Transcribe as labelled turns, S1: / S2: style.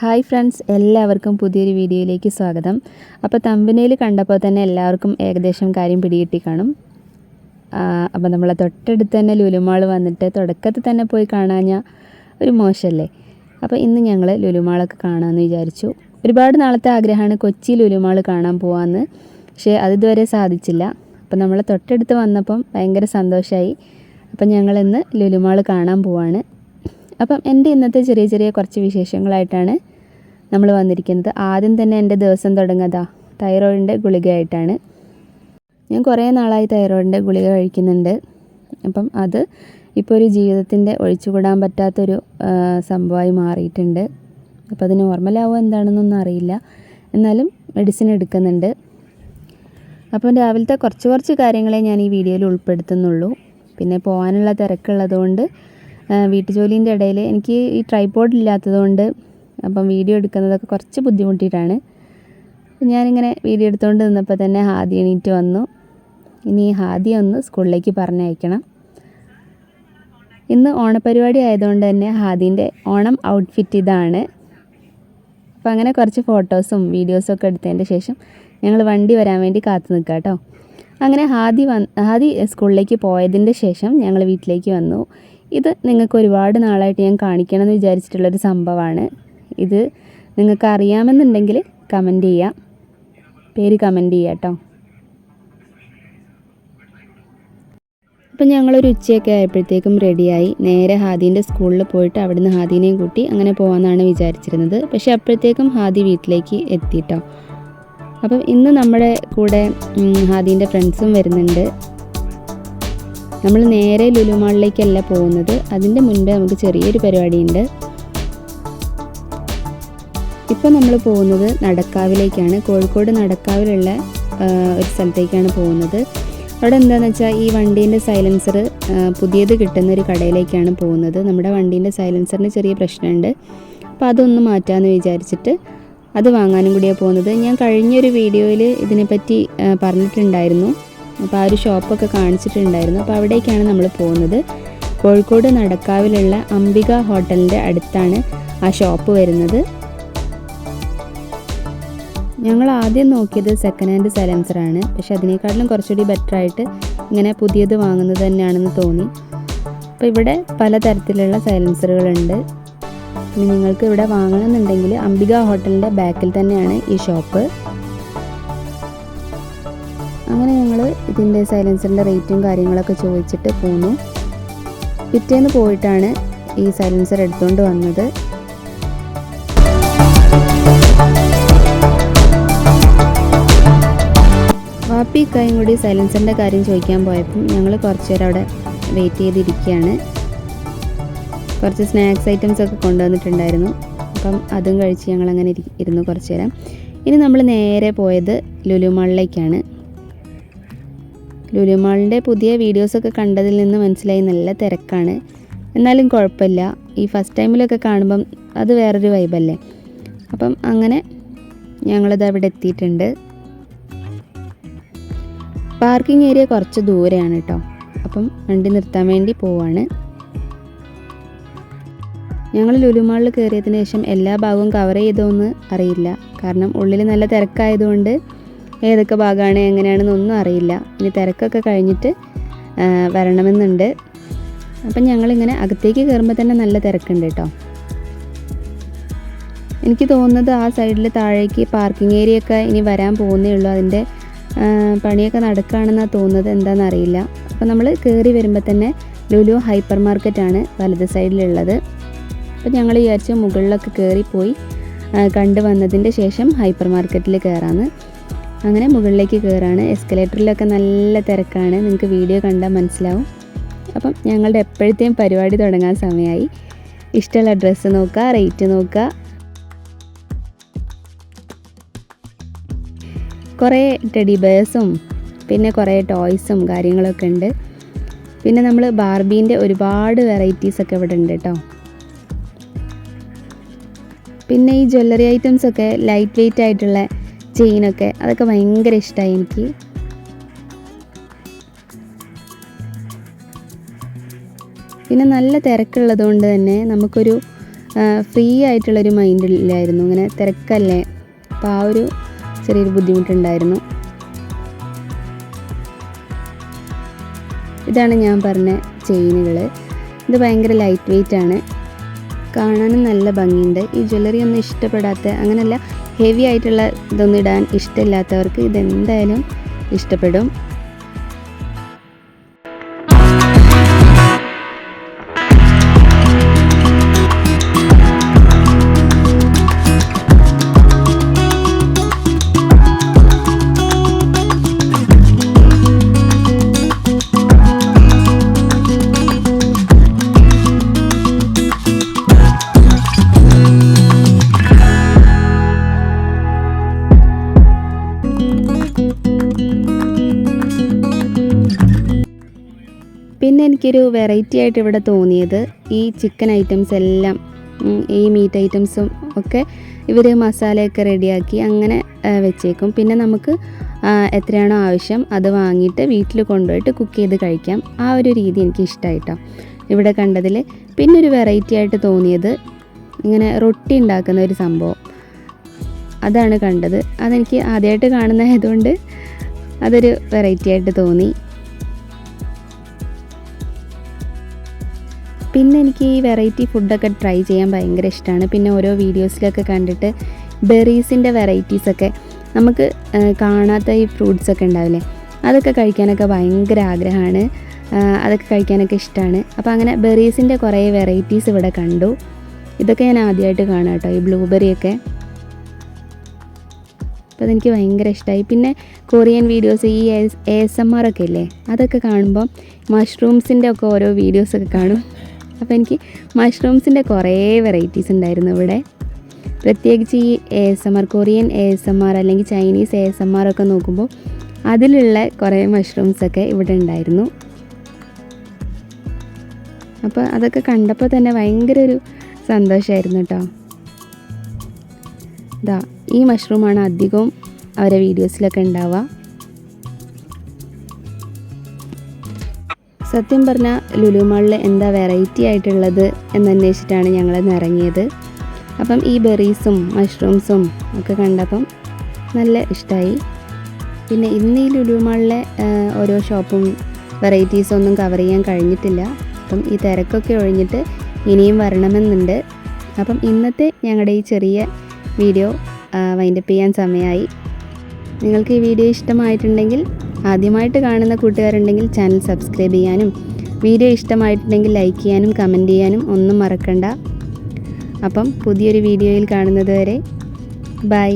S1: Hi friends എല്ലാവർക്കും പുതിയൊരു വീഡിയോയിലേക്ക് സ്വാഗതം. അപ്പോൾ തമ്പനയിൽ കണ്ടപ്പോൾ തന്നെ എല്ലാവർക്കും ഏകദേശം കാര്യം പിടികിട്ടി കാണും. അപ്പോൾ നമ്മളെ തൊട്ടടുത്ത് തന്നെ ലുലുമാൾ വന്നിട്ട് തുടക്കത്തിൽ തന്നെ പോയി കാണാഞ്ഞ ഒരു മോശമല്ലേ അപ്പോൾ ഇന്ന് ഞങ്ങൾ ലുലുമാളൊക്കെ കാണാമെന്ന് വിചാരിച്ചു. ഒരുപാട് നാളത്തെ ആഗ്രഹമാണ് കൊച്ചി ലുലുമാൾ കാണാൻ പോകാമെന്ന് പക്ഷേ അതിതുവരെ സാധിച്ചില്ല. അപ്പോൾ നമ്മളെ തൊട്ടടുത്ത് വന്നപ്പം ഭയങ്കര സന്തോഷമായി അപ്പം ഞങ്ങളിന്ന് ലുലുമാൾ കാണാൻ പോവാണ്. അപ്പം എന്റെ ഇന്നത്തെ ചെറിയ ചെറിയ കുറച്ച് വിശേഷങ്ങളായിട്ടാണ് നമ്മൾ വന്നിരിക്കുന്നത്. ആദ്യം തന്നെ എന്റെ ദിവസം തുടങ്ങുന്നതാ. തൈറോയിഡിന്റെ ഗുളികയായിട്ടാണ്. ഞാൻ കുറേ നാളായി തൈറോയിഡിന്റെ ഗുളിക കഴിക്കുന്നുണ്ട്. അപ്പം അത് ഇപ്പോൾ ഒരു ജീവിതത്തിന്റെ ഒഴിച്ചുകൂടാൻ പറ്റാത്തൊരു സംഭവമായി മാറിയിട്ടുണ്ട്. അപ്പോൾ അത് ഓർമ്മലാവുക എന്താണെന്നൊന്നും അറിയില്ല. എന്നാലും മെഡിസിൻ എടുക്കുന്നുണ്ട്. അപ്പം രാവിലത്തെ കുറച്ച് കുറച്ച് കാര്യങ്ങളെ ഞാൻ ഈ വീഡിയോയിൽ ഉൾപ്പെടുത്തുന്നുള്ളൂ. പിന്നെ പോകാനുള്ള തിരക്കുള്ളതുകൊണ്ട് വീട്ടുജോലീന്റെ ഇടയിൽ എനിക്ക് ഈ ട്രൈപോഡ് ഇല്ലാത്തതുകൊണ്ട് അപ്പം വീഡിയോ എടുക്കുന്നതൊക്കെ കുറച്ച് ബുദ്ധിമുട്ടിയിട്ടാണ്. ഞാനിങ്ങനെ വീഡിയോ എടുത്തുകൊണ്ട് നിന്നപ്പോൾ തന്നെ ഹാദി എണീറ്റ് വന്നു. ഇനി ഹാദി ഒന്ന് സ്കൂളിലേക്ക് പറഞ്ഞയക്കണം. ഇന്ന് ഓണപരിപാടി ആയതുകൊണ്ട് തന്നെ ഹാദീന്റെ ഓണം ഔട്ട്ഫിറ്റ് ഇതാണ്. അപ്പോൾ അങ്ങനെ കുറച്ച് ഫോട്ടോസും വീഡിയോസും ഒക്കെ എടുത്തതിന്റെ ശേഷം ഞങ്ങൾ വണ്ടി വരാൻ വേണ്ടി കാത്തു നിൽക്കുക കേട്ടോ അങ്ങനെ ഹാദി വന്ന് ഹാദി സ്കൂളിലേക്ക് പോയതിന്റെ ശേഷം ഞങ്ങൾ വീട്ടിലേക്ക് വന്നു. ഇത് നിങ്ങൾക്ക് ഒരുപാട് നാളായിട്ട് ഞാൻ കാണിക്കണം എന്ന് വിചാരിച്ചിട്ടുള്ളൊരു സംഭവമാണ് ഇത് നിങ്ങൾക്ക് അറിയാമെന്നുണ്ടെങ്കിൽ കമന്റ് ചെയ്യാം. പേര് കമന്റ് ചെയ്യാം കേട്ടോ അപ്പം ഞങ്ങളൊരു ഉച്ചയൊക്കെ ആയപ്പോഴത്തേക്കും റെഡിയായി നേരെ ഹാദീന്റെ സ്കൂളിൽ പോയിട്ട് അവിടുന്ന് ഹാദീനെയും കൂട്ടി അങ്ങനെ പോകാമെന്നാണ് വിചാരിച്ചിരുന്നത്. പക്ഷേ അപ്പോഴത്തേക്കും ഹാദി വീട്ടിലേക്ക് എത്തിയിട്ടോ അപ്പം ഇന്ന് നമ്മുടെ കൂടെ ഹാദീന്റെ ഫ്രണ്ട്സും വരുന്നുണ്ട്. നമ്മൾ നേരെ ലുലുമാളിലേക്കല്ല പോകുന്നത്. അതിന്റെ മുൻപേ നമുക്ക് ചെറിയൊരു പരിപാടിയുണ്ട്. ഇപ്പം നമ്മൾ പോകുന്നത് നടക്കാവിലേക്കാണ്. കോഴിക്കോട് നടക്കാവിലുള്ള ഒരു സ്ഥലത്തേക്കാണ് പോകുന്നത്. അവിടെ എന്താണെന്ന് വെച്ചാൽ ഈ വണ്ടീന്റെ സൈലൻസർ പുതിയത് കിട്ടുന്ന ഒരു കടയിലേക്കാണ് പോകുന്നത്. നമ്മുടെ വണ്ടീന്റെ സൈലൻസറിന് ചെറിയ പ്രശ്നമുണ്ട്. അപ്പോൾ അതൊന്ന് മാറ്റാമെന്ന് വിചാരിച്ചിട്ട് അത് വാങ്ങാനും കൂടിയാണ് പോകുന്നത്. ഞാൻ കഴിഞ്ഞൊരു വീഡിയോയിൽ ഇതിനെപ്പറ്റി പറഞ്ഞിട്ടുണ്ടായിരുന്നു. അപ്പോൾ ആ ഒരു ഷോപ്പൊക്കെ കാണിച്ചിട്ടുണ്ടായിരുന്നു. അപ്പോൾ അവിടേക്കാണ് നമ്മൾ പോകുന്നത്. കോഴിക്കോട് നടക്കാവിലുള്ള അംബിക ഹോട്ടലിന്റെ അടുത്താണ് ആ ഷോപ്പ് വരുന്നത്. ഞങ്ങൾ ആദ്യം നോക്കിയത് സെക്കൻഡ് ഹാൻഡ് സൈലൻസറാണ് പക്ഷെ അതിനേക്കാട്ടിലും കുറച്ചുകൂടി ബെറ്റർ ആയിട്ട് ഇങ്ങനെ പുതിയത് വാങ്ങുന്നത് തന്നെയാണെന്ന് തോന്നി. അപ്പോൾ ഇവിടെ പലതരത്തിലുള്ള സൈലൻസറുകളുണ്ട് ഇനി നിങ്ങൾക്ക് ഇവിടെ വാങ്ങണമെന്നുണ്ടെങ്കിൽ അംബിക ഹോട്ടലിന്റെ ബാക്കിൽ തന്നെയാണ് ഈ ഷോപ്പ് അങ്ങനെ ഞങ്ങൾ ഇതിന്റെ സൈലൻസറിന്റെ റേറ്റും കാര്യങ്ങളൊക്കെ ചോദിച്ചിട്ട് പോന്നു. പിറ്റേന്ന് പോയിട്ടാണ് ഈ സൈലൻസർ എടുത്തുകൊണ്ട് വന്നത്. വാപ്പി കൈയും കൂടി സൈലൻസറിന്റെ കാര്യം ചോദിക്കാൻ പോയപ്പം ഞങ്ങൾ കുറച്ച് നേരം അവിടെ വെയിറ്റ് ചെയ്തിരിക്കുകയാണ്. കുറച്ച് സ്നാക്സ് ഐറ്റംസ് ഒക്കെ കൊണ്ടുവന്നിട്ടുണ്ടായിരുന്നു. അപ്പം അതും കഴിച്ച് ഞങ്ങൾ അങ്ങനെ ഇരുന്നു കുറച്ച് നേരം ഇനി നമ്മൾ നേരെ പോയത് ലുലുമാളിലേക്കാണ് ലുലുമാളിന്റെ പുതിയ വീഡിയോസൊക്കെ കണ്ടതിൽ നിന്ന് മനസ്സിലായി നല്ല തിരക്കാണ്. എന്നാലും കുഴപ്പമില്ല. ഈ ഫസ്റ്റ് ടൈമിലൊക്കെ കാണുമ്പം അത് വേറൊരു വൈബല്ലേ അപ്പം അങ്ങനെ ഞങ്ങളത് അവിടെ എത്തിയിട്ടുണ്ട്. പാർക്കിംഗ് ഏരിയ കുറച്ച് ദൂരെയാണ് കേട്ടോ. അപ്പം വണ്ടി നിർത്താൻ വേണ്ടി പോവാണ്. ഞങ്ങൾ ലുലുമാളിൽ കയറിയതിന് ശേഷം എല്ലാ ഭാഗവും കവർ ചെയ്തോന്ന് അറിയില്ല. കാരണം ഉള്ളിൽ നല്ല തിരക്കായതുകൊണ്ട് ഏതൊക്കെ ഭാഗമാണ് എങ്ങനെയാണെന്നൊന്നും അറിയില്ല. ഇനി തിരക്കൊക്കെ കഴിഞ്ഞിട്ട് വരണമെന്നുണ്ട്. അപ്പം ഞങ്ങളിങ്ങനെ അകത്തേക്ക് കയറുമ്പോൾ തന്നെ നല്ല തിരക്കുണ്ട് കേട്ടോ. എനിക്ക് തോന്നുന്നത് ആ സൈഡിൽ താഴേക്ക് പാർക്കിംഗ് ഏരിയ ഒക്കെ ഇനി വരാൻ പോകുന്നേ ഉള്ളൂ. അതിന്റെ പണിയൊക്കെ നടക്കുകയാണെന്നാണ് തോന്നുന്നത്. എന്താണെന്ന് അറിയില്ല അപ്പോൾ നമ്മൾ കയറി വരുമ്പോൾ തന്നെ ലുലു ഹൈപ്പർ മാർക്കറ്റാണ് വലത് സൈഡിലുള്ളത്. അപ്പോൾ ഞങ്ങൾ വിചാരിച്ചു മുകളിലൊക്കെ കയറിപ്പോയി കണ്ടു വന്നതിന്റെ ശേഷം ഹൈപ്പർ മാർക്കറ്റിൽ കയറാമെന്ന് അങ്ങനെ മുകളിലേക്ക് കയറാണ് എസ്കലേറ്ററിലൊക്കെ നല്ല തിരക്കാണ്. നിങ്ങൾക്ക് വീഡിയോ കണ്ടാൽ മനസ്സിലാവും. അപ്പം ഞങ്ങളുടെ എപ്പോഴത്തെയും പരിപാടി തുടങ്ങാൻ സമയമായി ഇഷ്ടമുള്ള ഡ്രസ്സ് നോക്കുക റേറ്റ് നോക്കുക. കുറേ ടെഡി ബേഴ്സും പിന്നെ കുറേ ടോയ്സും കാര്യങ്ങളൊക്കെ ഉണ്ട്. പിന്നെ നമ്മൾ ബാർബീന്റെ ഒരുപാട് വെറൈറ്റീസൊക്കെ ഇവിടെ ഉണ്ട് കേട്ടോ പിന്നെ ഈ ജ്വല്ലറി ഐറ്റംസൊക്കെ ലൈറ്റ് വെയിറ്റ് ആയിട്ടുള്ള ചെയിനൊക്കെ അതൊക്കെ ഭയങ്കര ഇഷ്ടമായി എനിക്ക്. പിന്നെ നല്ല തിരക്കുള്ളത് കൊണ്ട് തന്നെ നമുക്കൊരു ഫ്രീ ആയിട്ടുള്ളൊരു മൈൻഡില്ലായിരുന്നു ഇങ്ങനെ തിരക്കല്ലേ? അപ്പോൾ ആ ഒരു ചെറിയൊരു ബുദ്ധിമുട്ടുണ്ടായിരുന്നു. ഇതാണ് ഞാൻ പറഞ്ഞ ചെയിനുകൾ ഇത് ഭയങ്കര ലൈറ്റ് വെയിറ്റ് ആണ്. കാണാനും നല്ല ഭംഗിയുണ്ട്. ഈ ജ്വല്ലറി ഒന്നും ഇഷ്ടപ്പെടാത്ത അങ്ങനെയല്ല ഹെവി ആയിട്ടുള്ള ഇതൊന്നും ഇടാൻ ഇഷ്ടമില്ലാത്തവർക്ക് ഇതെന്തായാലും ഇഷ്ടപ്പെടും. എനിക്കൊരു വെറൈറ്റി ആയിട്ട് ഇവിടെ തോന്നിയത് ഈ ചിക്കൻ ഐറ്റംസ് എല്ലാം ഈ മീറ്റ് ഐറ്റംസും ഒക്കെ ഇവർ മസാലയൊക്കെ റെഡിയാക്കി അങ്ങനെ വെച്ചേക്കും. പിന്നെ നമുക്ക് എത്രയാണോ ആവശ്യം അത് വാങ്ങിയിട്ട് വീട്ടിൽ കൊണ്ടുപോയിട്ട് കുക്ക് ചെയ്ത് കഴിക്കാം. ആ ഒരു രീതി എനിക്ക് ഇഷ്ടമായിട്ടോ ഇവിടെ കണ്ടതിൽ പിന്നെ ഒരു വെറൈറ്റി ആയിട്ട് തോന്നിയത് ഇങ്ങനെ റൊട്ടി ഉണ്ടാക്കുന്ന ഒരു സംഭവം. അതാണ് കണ്ടത്. അതെനിക്ക് ആദ്യമായിട്ട് കാണുന്നതായതുകൊണ്ട് അതൊരു വെറൈറ്റി ആയിട്ട് തോന്നി. പിന്നെ എനിക്ക് ഈ വെറൈറ്റി ഫുഡൊക്കെ ട്രൈ ചെയ്യാൻ ഭയങ്കര ഇഷ്ടമാണ് പിന്നെ ഓരോ വീഡിയോസിലൊക്കെ കണ്ടിട്ട് ബെറീസിന്റെ വെറൈറ്റീസൊക്കെ നമുക്ക് കാണാത്ത ഈ ഫ്രൂട്ട്സൊക്കെ ഉണ്ടാവില്ലേ? അതൊക്കെ കഴിക്കാനൊക്കെ ഭയങ്കര ആഗ്രഹമാണ്. അതൊക്കെ കഴിക്കാനൊക്കെ ഇഷ്ടമാണ് അപ്പോൾ അങ്ങനെ ബെറീസിന്റെ കുറേ വെറൈറ്റീസ് ഇവിടെ കണ്ടു. ഇതൊക്കെ ഞാൻ ആദ്യമായിട്ട് കാണാം കേട്ടോ ഈ ബ്ലൂബെറിയൊക്കെ അപ്പോൾ അതെനിക്ക് ഭയങ്കര ഇഷ്ടമായി പിന്നെ കൊറിയൻ വീഡിയോസ് ഈ എ എസ് എം ആർ ഒക്കെ ഇല്ലേ? അതൊക്കെ കാണുമ്പോൾ മഷ്റൂംസിന്റെ ഒക്കെ ഓരോ വീഡിയോസൊക്കെ കാണും. അപ്പോൾ എനിക്ക് മഷ്റൂംസിന്റെ കുറേ വെറൈറ്റീസ് ഉണ്ടായിരുന്നു ഇവിടെ. പ്രത്യേകിച്ച് ഈ A S M R Korean A S M R അല്ലെങ്കിൽ Chinese A S M R ഒക്കെ നോക്കുമ്പോൾ അതിലുള്ള കുറേ മഷ്റൂംസൊക്കെ ഇവിടെ ഉണ്ടായിരുന്നു. അപ്പോൾ അതൊക്കെ കണ്ടപ്പോൾ തന്നെ ഭയങ്കര ഒരു സന്തോഷമായിരുന്നു കേട്ടോ. ഇതാ ഈ മഷ്റൂമാണ് അധികവും അവരെ വീഡിയോസിലൊക്കെ ഉണ്ടാവുക. സത്യം പറഞ്ഞാൽ ലുലു മാളിൽ എന്താ വെറൈറ്റി ആയിട്ടുള്ളത് എന്നന്വേഷിച്ചിട്ടാണ് ഞങ്ങൾ ഇറങ്ങിയത് അപ്പം ഈ ബെറീസും മഷ്റൂംസും ഒക്കെ കണ്ടപ്പം നല്ല ഇഷ്ടമായി പിന്നെ ഇന്ന് ഈ ലുലു മാളിലെ ഓരോ ഷോപ്പും വെറൈറ്റീസും ഒന്നും കവർ ചെയ്യാൻ കഴിഞ്ഞിട്ടില്ല. അപ്പം ഈ തിരക്കൊക്കെ ഒഴിഞ്ഞിട്ട് ഇനിയും വരണമെന്നുണ്ട്. അപ്പം ഇന്നത്തെ ഞങ്ങളുടെ ഈ ചെറിയ വീഡിയോ വൈൻഡപ്പ് ചെയ്യാൻ സമയമായി നിങ്ങൾക്ക് ഈ വീഡിയോ ഇഷ്ടമായിട്ടുണ്ടെങ്കിൽ ആദ്യമായിട്ട് കാണുന്ന കൂട്ടുകാരുണ്ടെങ്കിൽ ചാനൽ സബ്സ്ക്രൈബ് ചെയ്യാനും വീഡിയോ ഇഷ്ടമായിട്ടുണ്ടെങ്കിൽ ലൈക്ക് ചെയ്യാനും കമന്റ് ചെയ്യാനും ഒന്നും മറക്കണ്ട. അപ്പം പുതിയൊരു വീഡിയോയിൽ കാണുന്നത് വരെ ബൈ.